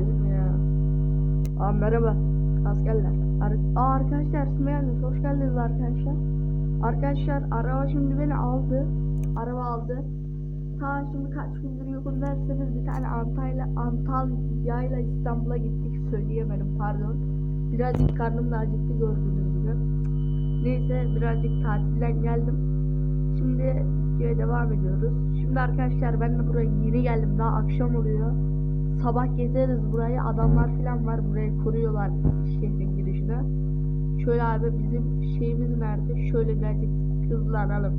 geldim ya. Aa merhaba askerler. Ar Aa arkadaşlar siz mi geldiniz? Hoş geldiniz arkadaşlar. Arkadaşlar araba şimdi beni aldı. Araba aldı. Ta şimdi kaç gündür yokum derseniz bir tane Antalya Antalya'yla İstanbul'a gittik söyleyemedim pardon. Birazcık karnım da acıktı gördüğünüz gibi. Neyse birazcık tatilden geldim. Şimdi devam ediyoruz. Şimdi arkadaşlar ben de buraya yeni geldim. Daha akşam oluyor. Sabah gezeriz burayı. Adamlar falan var. Burayı koruyorlar şehrin girişine. Şöyle abi bizim şeyimiz nerede? Şöyle birazcık hızlanalım.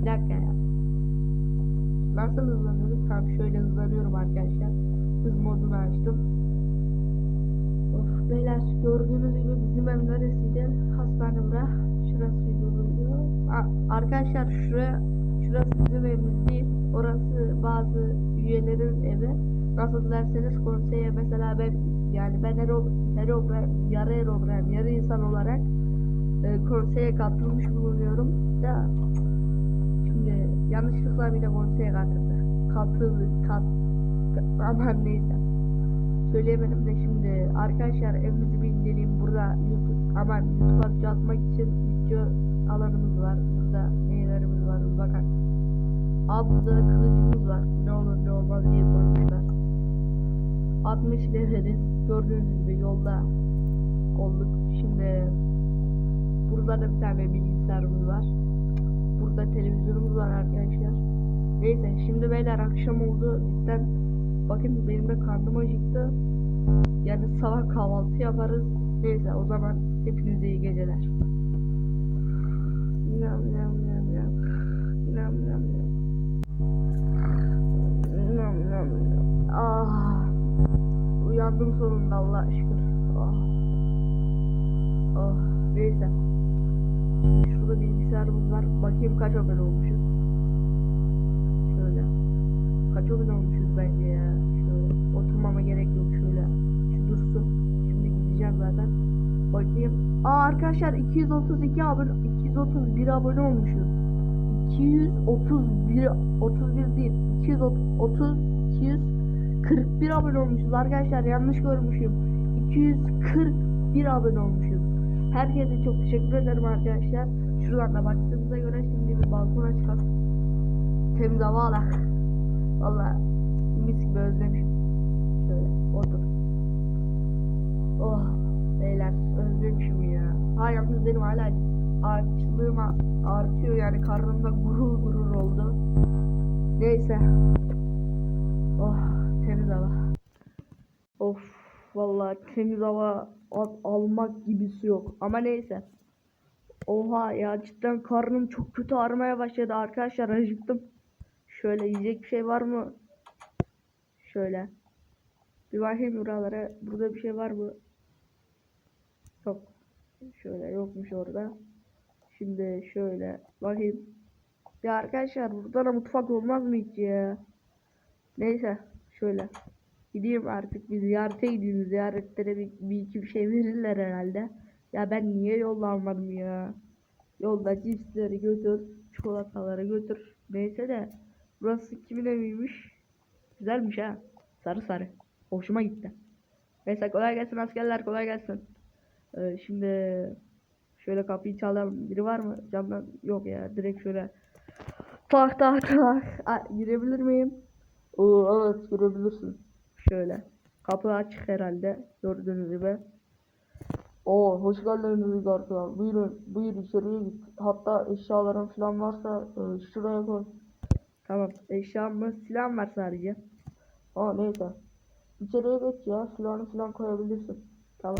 Bir dakika ya. Nasıl hızlanıyoruz? Tamam şöyle hızlanıyorum arkadaşlar. Hız modunu açtım. Of beyler gördüğünüz gibi bizim ev neresiydi? Hastane bura. Şurası oluyor. Arkadaşlar şuraya şurası bizim evimiz değil. Orası bazı üyelerin evi. Nasıl derseniz konseye mesela ben yani ben Hero, Herobrine, yarı Herobrine, yarı insan olarak e, konseye katılmış bulunuyorum. Da şimdi yanlışlıkla bile konseye katıldı. Katıldı, kat, aman neyse. Söyleyemedim de şimdi arkadaşlar evimizi bir inceleyeyim. Burada YouTube aman YouTube'a video atmak için video alanımız var. Burada neylerimiz var bakın. Aa burada kılıcımız var. Ne olur ne olmaz diye koymuşlar. 60 leveliz. Gördüğünüz gibi yolda olduk. Şimdi burada da bir tane bilgisayarımız var. Burada televizyonumuz var arkadaşlar. Neyse şimdi beyler akşam oldu. Bizden bakın benim de karnım acıktı. Yani sabah kahvaltı yaparız. Neyse o zaman hepinize iyi geceler. Nam nam nam nam. Nam nam nam. Nam nam nam. Ah. Uyandım sonunda Allah şükür. Ah. Oh. Neyse. Şurada bilgisayarımız var. Bakayım kaç abone olmuşuz. Şöyle. Kaç abone olmuşuz bence ya. Şöyle. Oturmama gerek yok şöyle. Şu dursun. Şimdi gideceğim zaten. Bakayım. Aa arkadaşlar 232 abone 231 abone olmuşuz. 231 31 değil. 230 241 abone olmuşuz arkadaşlar yanlış görmüşüm. 241 abone olmuşuz. Herkese çok teşekkür ederim arkadaşlar. Şuradan da baktığımıza göre şimdi bir balkona çıkalım. Temiz hava alak. Valla mis gibi özlemişim. Şöyle otur. Oh beyler özlemişim ya. Ha yalnız benim hala açlığım artıyor yani karnımda gurur gurur oldu. Neyse. Oh temiz hava. Of vallahi temiz hava al- almak gibisi yok. Ama neyse. Oha ya cidden karnım çok kötü ağrımaya başladı arkadaşlar acıktım. Şöyle yiyecek bir şey var mı? Şöyle. Bir bakayım buralara. Burada bir şey var mı? Yok. Şöyle yokmuş orada. Şimdi şöyle bakayım. Ya arkadaşlar burada da mutfak olmaz mı hiç ya? Neyse şöyle. Gideyim artık bir ziyarete gideyim. Ziyaretlere bir, bir iki bir şey verirler herhalde. Ya ben niye yolda almadım ya? Yolda cipsleri götür, çikolataları götür. Neyse de burası kimin eviymiş? Güzelmiş ha. Sarı sarı. Hoşuma gitti. Neyse kolay gelsin askerler kolay gelsin. Ee, şimdi şöyle kapıyı çalan biri var mı? Camdan yok ya direkt şöyle tak tak tak. Aa, girebilir miyim? Oo evet girebilirsin. Şöyle. Kapı açık herhalde gördüğünüz gibi. Oo hoş geldiniz arkadaşlar. Buyurun buyurun içeriye git. Hatta eşyaların falan varsa e, şuraya koy. Tamam eşyamı silah var sadece. Aa neyse. İçeriye geç ya silahını falan koyabilirsin. Tamam.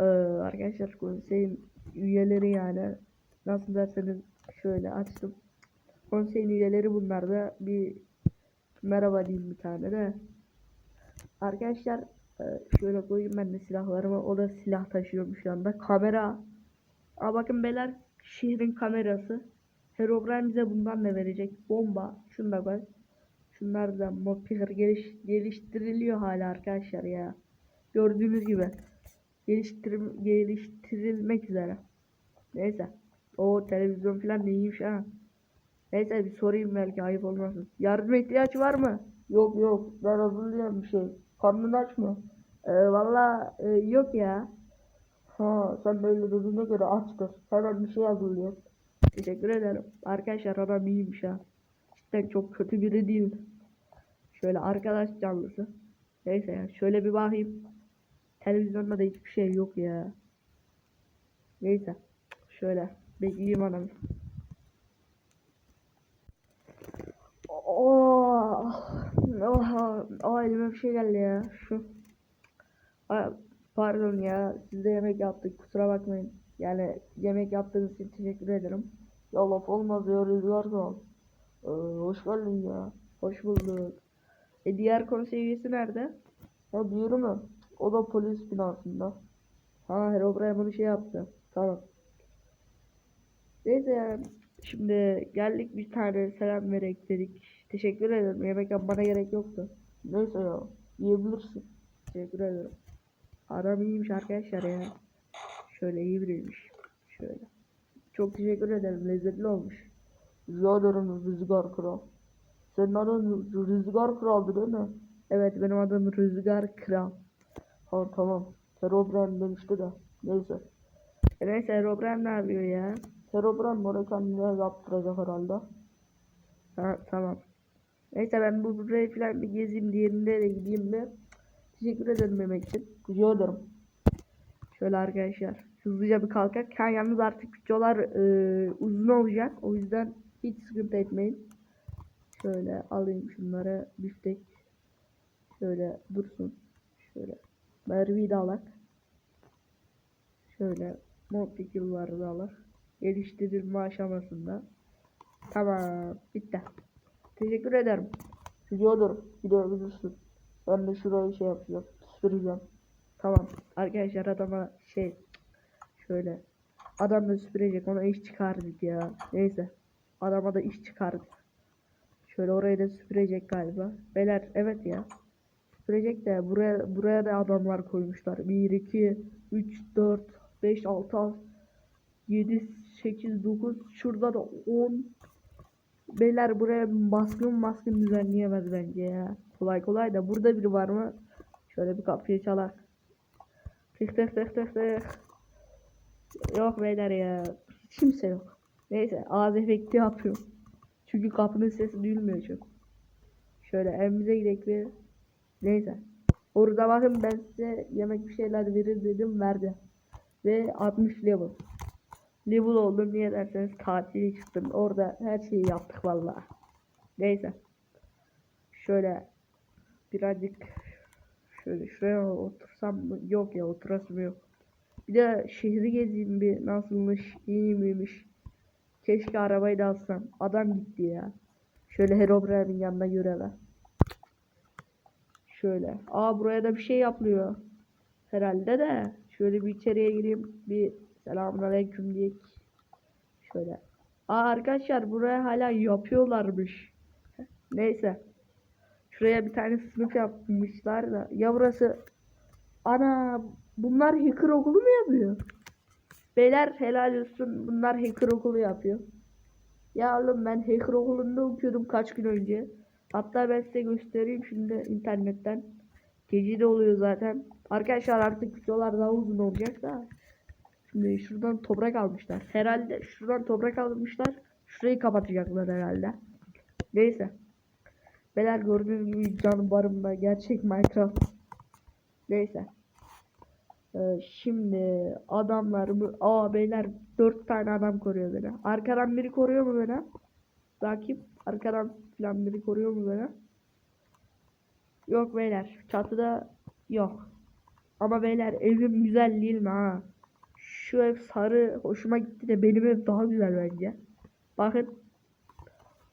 Ee, arkadaşlar konseyin üyeleri yani nasıl derseniz şöyle açtım. Konseyin üyeleri bunlar da bir merhaba diyeyim bir tane de. Arkadaşlar e, şöyle koyayım ben de silahlarımı. O da silah taşıyormuş şu anda. Kamera. Aa bakın beyler şehrin kamerası. Herobrine bize bundan ne verecek? Bomba. Şunu da koy. Şunlar da Mopier geliş, geliştiriliyor hala arkadaşlar ya. Gördüğünüz gibi. Geliştir, geliştirilmek üzere. Neyse. O televizyon falan neymiş ha. Neyse bir sorayım belki ayıp olmasın. Yardım ihtiyaç var mı? Yok yok ben hazırlıyorum bir şey. Karnın aç mı? Ee, Valla e, yok ya. Ha sen böyle dediğine göre açtır. Hemen bir şey hazırlıyorum. Teşekkür ederim. Arkadaşlar adam iyiymiş ha. Cidden çok kötü biri değil. Şöyle arkadaş canlısı. Neyse ya şöyle bir bakayım. Televizyonda da hiçbir şey yok ya. Neyse. Şöyle bekleyeyim adamı. Oh, oh, oh, elime bir şey geldi ya. Şu. Aa, pardon ya. Siz de yemek yaptık. Kusura bakmayın. Yani yemek yaptığınız için teşekkür ederim. Ya laf olmaz ya rüzgar kal. Ee, hoş geldin ya. Hoş bulduk. E diğer konsey üyesi nerede? Ya diğeri mi? O da polis binasında. Ha Herobrine bunu şey yaptı. Tamam. Neyse ya. Şimdi geldik bir tane selam vererek dedik. Teşekkür ederim. Yemek yapmana gerek yoktu. Neyse ya. Yiyebilirsin. Teşekkür ederim. Adam iyiymiş arkadaşlar ya. Şöyle iyi biriymiş. Şöyle. Çok teşekkür ederim. Lezzetli olmuş. Rica ederim Rüzgar Kral. Senin adın Rüzgar Kral'dı değil mi? Evet benim adım Rüzgar Kral. Ha tamam. Herobrine demişti de. Neyse. Neyse Herobrine ne yapıyor ya? Herobrine bunu kendine yaptıracak herhalde. Ha, tamam. Neyse ben bu burayı falan bir gezeyim diğerinde de gideyim bir. Teşekkür ederim yemek için. Rica ederim. Şöyle arkadaşlar hızlıca bir kalkak. Ha, yalnız artık videolar e, uzun olacak. O yüzden hiç sıkıntı etmeyin. Şöyle alayım şunları biftek. Şöyle dursun. Şöyle. Merve'yi de alak. Şöyle Montekilları da alak. Geliştirilme aşamasında. Tamam. Bitti. Teşekkür ederim. Rica ederim. Gidebilirsin. Ben de şurayı şey yapacağım. Süpüreceğim. Tamam. Arkadaşlar adama şey şöyle adam da süpürecek ona iş çıkardık ya. Neyse. Adama da iş çıkardık. Şöyle orayı da süpürecek galiba. Beyler evet ya. Süpürecek de buraya buraya da adamlar koymuşlar. 1 2 3 4 5 6 7 8 9 şurada da 10 Beyler buraya baskın baskın düzenleyemez bence ya. Kolay kolay da burada biri var mı? Şöyle bir kapıyı çalar. Tık tık tık tık tık. Yok beyler ya. Hiç kimse yok. Neyse ağız efekti yapıyorum. Çünkü kapının sesi duyulmuyor çok. Şöyle evimize gidelim bir. Neyse. Orada bakın ben size yemek bir şeyler verir dedim verdi. Ve 60 level. Level oldum niye derseniz tatile çıktım. Orada her şeyi yaptık vallahi. Neyse. Şöyle birazcık şöyle şuraya otursam mı? Yok ya oturasım yok. Bir de şehri gezeyim bir nasılmış, iyi miymiş. Keşke arabayı da alsam. Adam gitti ya. Şöyle Herobrine'in yanına göreler. Şöyle. Aa buraya da bir şey yapılıyor. Herhalde de. Şöyle bir içeriye gireyim. Bir selamünaleyküm diyek. Şöyle. Aa arkadaşlar buraya hala yapıyorlarmış. Neyse. Şuraya bir tane sınıf yapmışlar da. Ya burası ana bunlar hacker okulu mu yapıyor? Beyler helal olsun bunlar hacker okulu yapıyor. Ya oğlum ben hacker okulunda okuyordum kaç gün önce. Hatta ben size göstereyim şimdi internetten. Gece de oluyor zaten. Arkadaşlar artık videolar daha uzun olacak da. Şuradan toprak almışlar. Herhalde şuradan toprak almışlar. Şurayı kapatacaklar herhalde. Neyse. Beyler gördüğünüz gibi canım barımda gerçek Minecraft. Neyse. Ee, şimdi adamlar mı? Aa beyler dört tane adam koruyor beni. Arkadan biri koruyor mu beni? Rakip arkadan falan biri koruyor mu beni? Yok beyler çatıda yok. Ama beyler evim güzel değil mi ha? Şu ev sarı hoşuma gitti de benim ev daha güzel bence. Bakın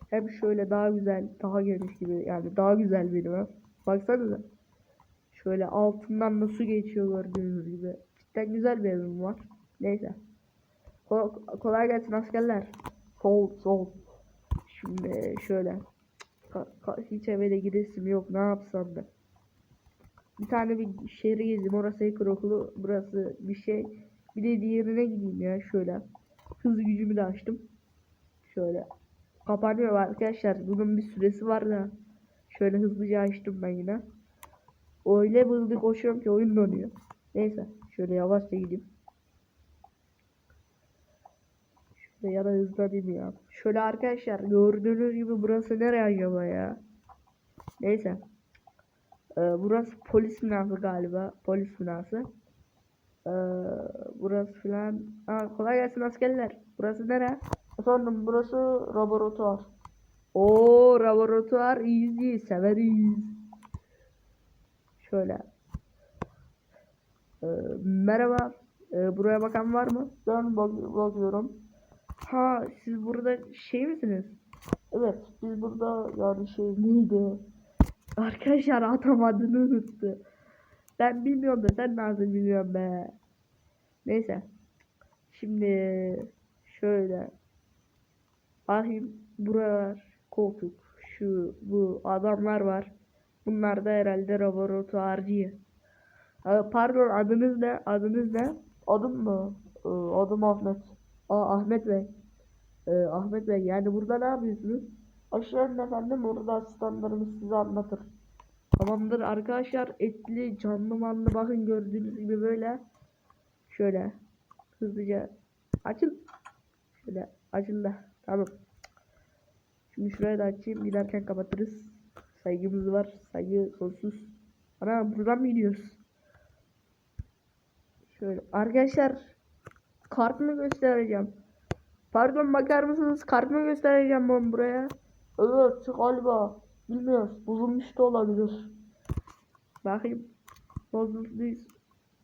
hem şöyle daha güzel, daha geniş gibi yani daha güzel benim ev. Baksanıza. Şöyle altından da su geçiyor gördüğünüz gibi. Cidden güzel bir evim var. Neyse. Ko- kolay gelsin askerler. Sol sol. Şimdi şöyle. Ka- hiç eve de giresim yok. Ne yapsam da. Bir tane bir şehri gezdim. Orası hacker okulu. Burası bir şey. Bir de diğerine gideyim ya şöyle. Hız gücümü de açtım. Şöyle. Kapanıyor arkadaşlar. Bunun bir süresi var da. Şöyle hızlıca açtım ben yine. Öyle hızlı koşuyorum ki oyun donuyor. Neyse şöyle yavaşça gideyim. Şöyle ya da hızlanayım ya. Şöyle arkadaşlar gördüğünüz gibi burası nereye acaba ya? Neyse. Ee, burası polis binası galiba. Polis binası. Burası filan. Aa, kolay gelsin askerler. Burası nere? Efendim burası laboratuvar. Oo laboratuvar easy severiz. Şöyle. Ee, merhaba. Ee, buraya bakan var mı? Ben bak bakıyorum. Ha siz burada şey misiniz? Evet biz burada yani şey neydi? Arkadaşlar adam adını unuttu. Ben bilmiyorum da sen nasıl biliyorsun be. Neyse. Şimdi şöyle. Bakayım buralar koltuk şu bu adamlar var. Bunlar da herhalde laboratuvarcı. Ha, Pardon adınız ne? Adınız ne? Adım mı? Ee, adım Ahmet. Aa Ahmet Bey. Ee, Ahmet Bey yani burada ne yapıyorsunuz? Aşağı inin efendim orada asistanlarımız size anlatır. Tamamdır arkadaşlar etli canlı manlı bakın gördüğünüz gibi böyle şöyle hızlıca açıl şöyle açıldı tamam şimdi şurayı da açayım giderken kapatırız saygımız var saygı sonsuz ana buradan mı gidiyoruz şöyle arkadaşlar kart mı göstereceğim pardon bakar mısınız kart mı göstereceğim ben buraya Evet galiba. Bilmiyoruz. Bozulmuş da olabilir. Bakayım. Bozulduyuz.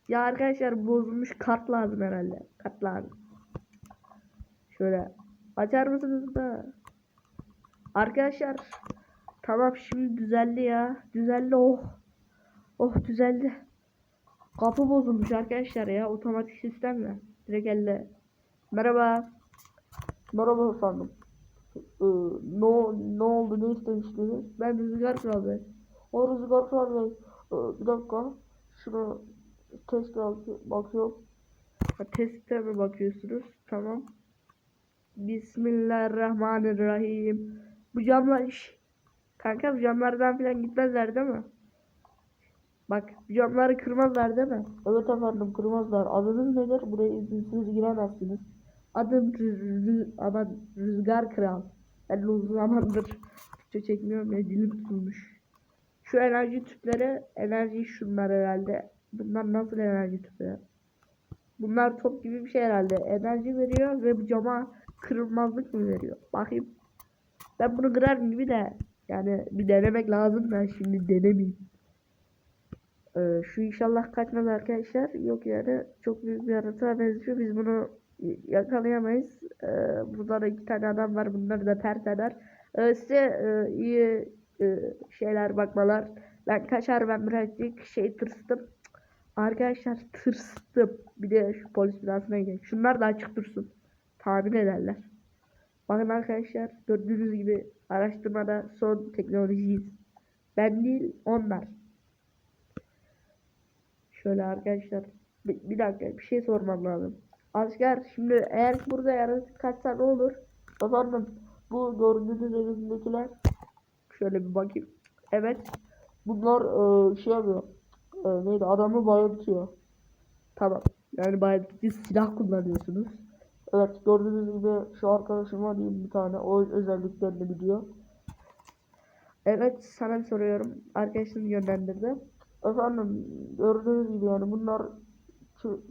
Ya arkadaşlar bozulmuş kart lazım herhalde. Kart lazım. Şöyle. Açar mısınız da? Arkadaşlar. Tamam şimdi düzeldi ya. Düzeldi oh. Oh düzeldi. Kapı bozulmuş arkadaşlar ya. Otomatik sistemle. Direkt elle. Merhaba. Merhaba efendim. Ee, ne, ne oldu? Ne istemiştiniz? Ben Rüzgar Kralı. O rüzgar Kral Bey. Ee, bir dakika. Şuna test bak- bakıyorum. Ha, Teste mi bakıyorsunuz? Tamam. Bismillahirrahmanirrahim. Bu camlar Şş. Kanka bu camlardan falan gitmezler değil mi? Bak bu camları kırmazlar değil mi? Evet efendim kırmızılar. Adınız nedir? Buraya izinsiz giremezsiniz. Adım Rüz, aman Rüzgar Kral. Ben uzun zamandır Türkçe çekmiyorum ya dilim tutulmuş. Şu enerji tüpleri enerji şunlar herhalde. Bunlar nasıl enerji tüpleri? Bunlar top gibi bir şey herhalde. Enerji veriyor ve bu cama kırılmazlık mı veriyor? Bakayım. Ben bunu kırarım gibi de yani bir denemek lazım da şimdi denemeyeyim. Ee, şu inşallah kaçmaz arkadaşlar. Yok yani çok büyük bir yaratığa benziyor. Biz bunu yakalayamayız. Ee, burada da iki tane adam var. Bunları da pert eder. Ee, size e, iyi e, şeyler bakmalar. Ben kaçar ben birazcık şey tırstım. Arkadaşlar tırstım. Bir de şu polis binasına gidelim. Şunlar da açık dursun. Tahmin ederler. Bakın arkadaşlar gördüğünüz gibi araştırmada son teknolojiyiz. Ben değil onlar. Şöyle arkadaşlar bir, bir dakika bir şey sormam lazım. Asker şimdi eğer burada yaratık kaçsa ne olur? Efendim bu gördüğünüz elindekiler Şöyle bir bakayım. Evet. bunlar e, şey yapıyor. E, neydi adamı bayıltıyor. Tamam. Yani siz silah kullanıyorsunuz. Evet gördüğünüz gibi şu arkadaşım var bir tane o özelliklerini biliyor. Evet sana soruyorum. Arkadaşım yönlendirdi. Efendim gördüğünüz gibi yani bunlar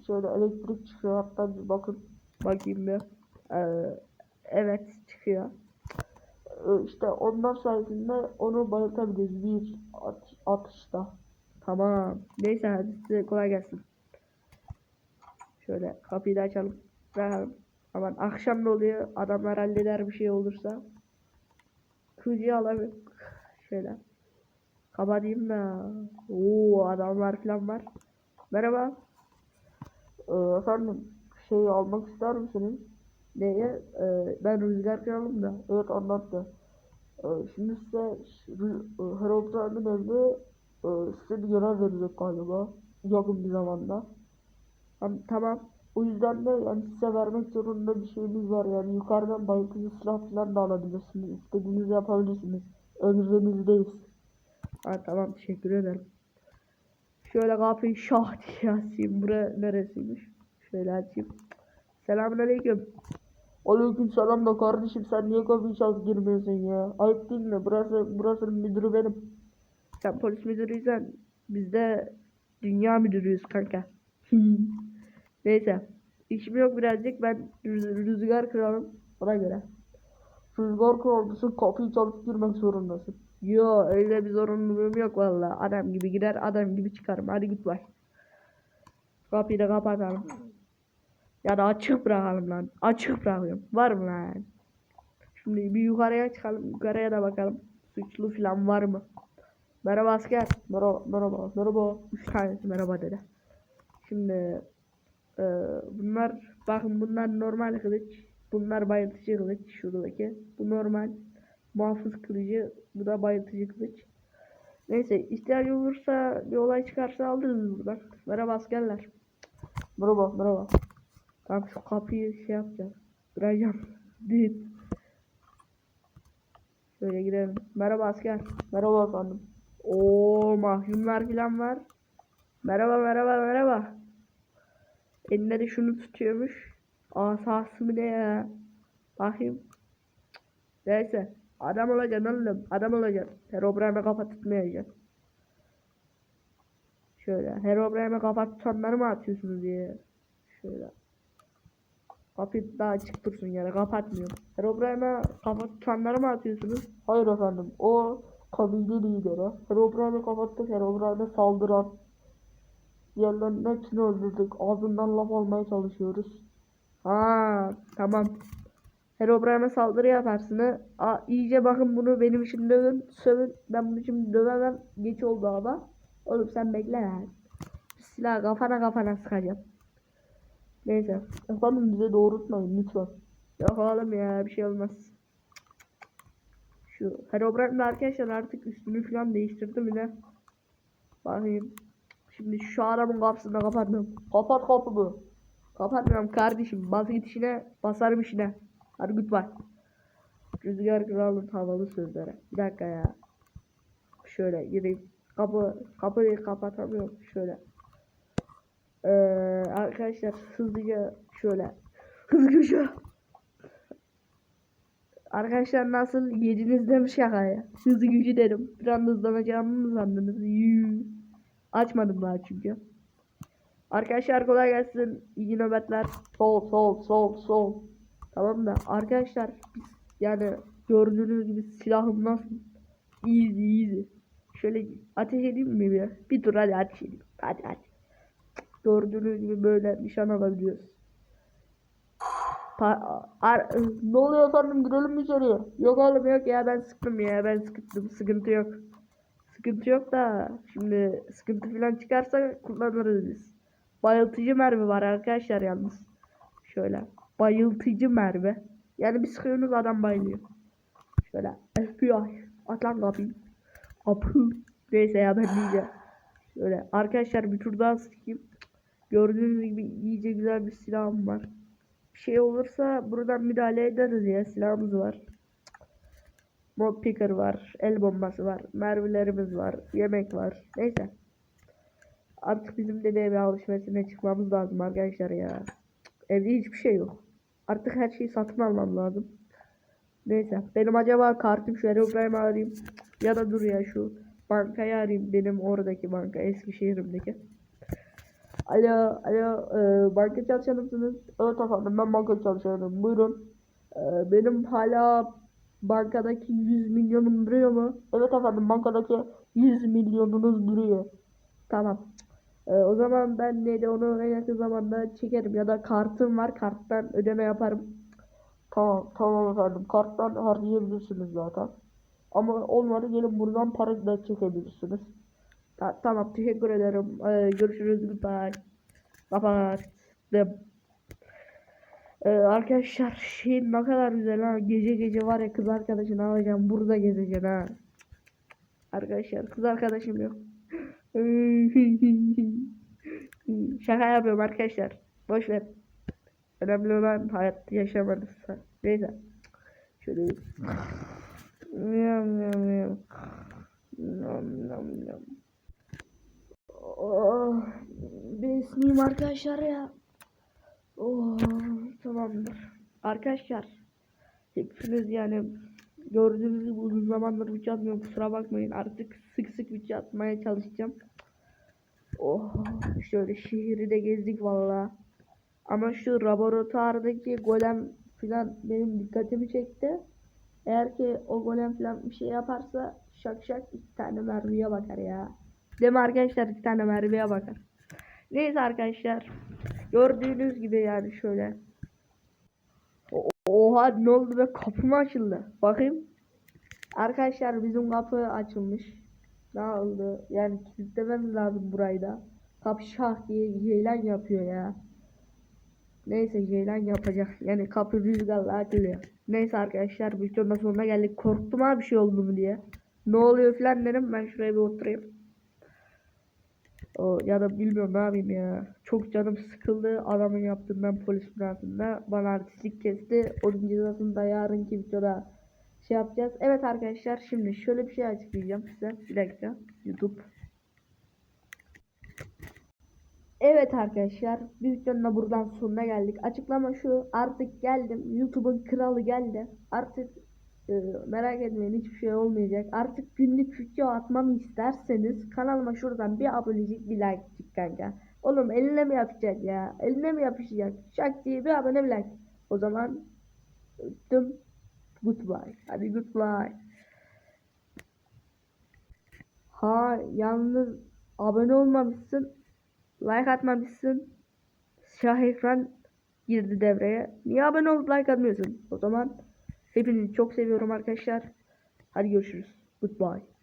şöyle elektrik çıkıyor hatta bir bakın Bakayım bir. Ee, evet çıkıyor. E, işte onlar sayesinde onu bayıltabiliriz bir at, atışta. Tamam. Neyse hadi size kolay gelsin. Şöyle kapıyı da açalım. Bakalım. Aman akşam ne oluyor? Adamlar halleder bir şey olursa. Kılıcı alayım. Şöyle. Kapatayım da. Oo adamlar falan var. Merhaba. E, efendim şey almak ister misiniz? Neye? Ee, ben Rüzgar Kralım da. Evet anlattı. E, şimdi size e, Harold evde e, size bir görev verecek galiba yakın bir zamanda. Tam- Tamam. O yüzden de yani size vermek zorunda bir şeyimiz var yani yukarıdan bayıltıcı silah falan da alabilirsiniz. İstediğinizi yapabilirsiniz. Emrinizdeyiz. Ha, tamam teşekkür ederim. Şöyle kapıyı şah diye açayım. Bura neresiymiş? Şöyle açayım. Selamünaleyküm. Aleyküm selam da kardeşim sen niye kapıyı çalıp girmiyorsun ya? Ayıp değil mi? Burası, burasının müdürü benim. Sen polis müdürüysen biz de dünya müdürüyüz kanka. Neyse. İşim yok birazcık. Ben rüz- rüzgar kralım. Ona göre. Rüzgar kralcısın kapıyı çalıp girmek zorundasın. Yo öyle bir zorunluluğum yok valla. Adam gibi gider adam gibi çıkarım. Hadi git bay. Kapıyı da kapatalım. Ya da açık bırakalım lan. Açık bırakıyorum. Var mı lan? Şimdi bir yukarıya çıkalım. Yukarıya da bakalım. Suçlu falan var mı? Merhaba asker. Merhaba, merhaba, merhaba. Üç tanesi merhaba dedi. Şimdi e, bunlar bakın bunlar normal kılıç. Bunlar bayıltıcı kılıç şuradaki. Bu normal muhafız kılıcı. Bu da bayıltıcı kılıç. Neyse ihtiyacı olursa bir olay çıkarsa alırız buradan. Merhaba askerler. Merhaba, merhaba. Tamam şu kapıyı şey yapacağım. Kıracağım. Değil. Şöyle girelim. Merhaba asker. Merhaba efendim. Oo mahkumlar falan var. Merhaba merhaba merhaba. Elinde de şunu tutuyormuş. Asası mı ne ya? Bakayım. Neyse. Adam olacaksın oğlum. Adam olacaksın. Herobrine kafa tutmayacaksın. Şöyle. Herobrine kafa tutanları mı atıyorsunuz diye. Şöyle. Kapı daha açık dursun yani kapatmıyorum. Herobrine kafa tutanları mı atıyorsunuz? Hayır efendim. O kabile lideri. Herobrine'i kapattık. Herobrine'e saldıran. Diğerlerinin hepsini öldürdük. Ağzından laf almaya çalışıyoruz. Ha tamam. Herobrine'e saldırı yaparsın. Aa, iyice bakın bunu benim için dövün, sövün. Ben bunu şimdi dövemem. Geç oldu ama. Oğlum sen bekle lan. Silah kafana kafana sıkacağım. Neyse. Efendim bize doğrultmayın lütfen. Yok oğlum ya bir şey olmaz. Şu Herobrine de arkadaşlar artık üstünü falan değiştirdi mi ne? Bakayım. Şimdi şu adamın kapısını kapattım. Kapat kapımı. Kapatmıyorum kardeşim. Bas git işine, basarım işine. Hadi bak. Rüzgar kralın havalı sözleri. Bir dakika ya. Şöyle gireyim. Kapı, kapıyı kapatamıyorum. Şöyle. Ee, arkadaşlar hızlıca şöyle. Hız gücü. Arkadaşlar nasıl yediniz demiş şakaya. Hızlı gücü dedim. Bir anda hızlanacağımı mı sandınız? Yuu. Açmadım daha çünkü. Arkadaşlar kolay gelsin. İyi nöbetler. Sol, sol, sol, sol. Tamam da arkadaşlar biz yani gördüğünüz gibi silahım nasıl? Easy easy. Şöyle ateş edeyim mi bir? Bir dur hadi ateş edeyim. Hadi hadi. Gördüğünüz gibi böyle nişan alabiliyoruz. Ne oluyor efendim girelim mi içeriye? yok oğlum yok ya ben sıktım ya ben sıktım sıkıntı yok. Sıkıntı yok da şimdi sıkıntı falan çıkarsa kullanırız biz. Bayıltıcı mermi var arkadaşlar yalnız. Şöyle bayıltıcı mermi. Yani bir sıkıyorsunuz adam bayılıyor. Şöyle FBI at lan kapıyı. Kapı. Neyse ya ben diyeceğim. Şöyle arkadaşlar bir tur daha sıkayım. Gördüğünüz gibi iyice güzel bir silahım var. Şey olursa buradan müdahale ederiz ya silahımız var. Mod picker var, el bombası var, mermilerimiz var, yemek var. Neyse. Artık bizim de bir ev alışverişine çıkmamız lazım arkadaşlar ya. Evde hiçbir şey yok. Artık her şeyi satın almam lazım. Neyse. Benim acaba kartım şu Aeroprime arayayım. Ya da dur ya şu bankayı arayayım. Benim oradaki banka. Eskişehir'imdeki. Alo, alo. E, banka çalışanı mısınız? Evet efendim ben banka çalışıyorum. Buyurun. E, benim hala bankadaki 100 milyonum duruyor mu? Evet efendim bankadaki 100 milyonunuz duruyor. Tamam. Ee, o zaman ben neydi onu en yakın zamanda çekerim ya da kartım var karttan ödeme yaparım. Tamam tamam efendim karttan harcayabilirsiniz zaten. Ama olmadı gelin buradan para da çekebilirsiniz. Ta- tamam teşekkür ederim. Ee, görüşürüz. Goodbye. Kapattım. Ee, arkadaşlar şey ne kadar güzel ha. Gece gece var ya kız arkadaşını alacağım. Burada gezeceksin ha. Arkadaşlar kız arkadaşım yok. Şaka yapıyorum arkadaşlar. Boş ver. Önemli olan hayat yaşamanızsa. Neyse. Şöyle. Yam yam yam. Nam nam nam. Oh, bir esneyim arkadaşlar ya. Oh, tamamdır. Arkadaşlar, hepiniz yani gördüğünüz gibi uzun zamandır video atmıyorum kusura bakmayın. Artık sık sık video atmaya çalışacağım. Oh, şöyle şehri de gezdik valla. Ama şu laboratuvardaki golem filan benim dikkatimi çekti. Eğer ki o golem filan bir şey yaparsa şak şak iki tane mermiye bakar ya. Değil mi arkadaşlar iki tane mermiye bakar. Neyse arkadaşlar. Gördüğünüz gibi yani şöyle. Oha ne oldu be kapı mı açıldı? Bakayım. Arkadaşlar bizim kapı açılmış. Ne oldu? Yani kilitlememiz lazım burayı da. Kapı şah diye ceylan yapıyor ya. Neyse ceylan yapacak. Yani kapı rüzgarla açılıyor. Neyse arkadaşlar videonun sonuna geldik. Korktum ha bir şey oldu mu diye. Ne oluyor falan dedim. Ben şuraya bir oturayım. O, ya da bilmiyorum ne yapayım ya. Çok canım sıkıldı adamın yaptığından polis binasında. Bana artistlik kesti. Onun cezasını da yarınki videoda şey yapacağız. Evet arkadaşlar şimdi şöyle bir şey açıklayacağım size. Bir dakika. YouTube. Evet arkadaşlar bir videonun da buradan sonuna geldik. Açıklama şu artık geldim. YouTube'un kralı geldi. Artık merak etmeyin hiçbir şey olmayacak. Artık günlük video atmamı isterseniz kanalıma şuradan bir abonelik bir like çık kanka. Oğlum eline mi yapacak ya? Eline mi yapışacak? Şak diye bir abone bir like. O zaman öptüm. Goodbye. Hadi goodbye. Ha yalnız abone olmamışsın. Like atmamışsın. Şah ekran girdi devreye. Niye abone olup like atmıyorsun? O zaman hepinizi çok seviyorum arkadaşlar. Hadi görüşürüz. Goodbye.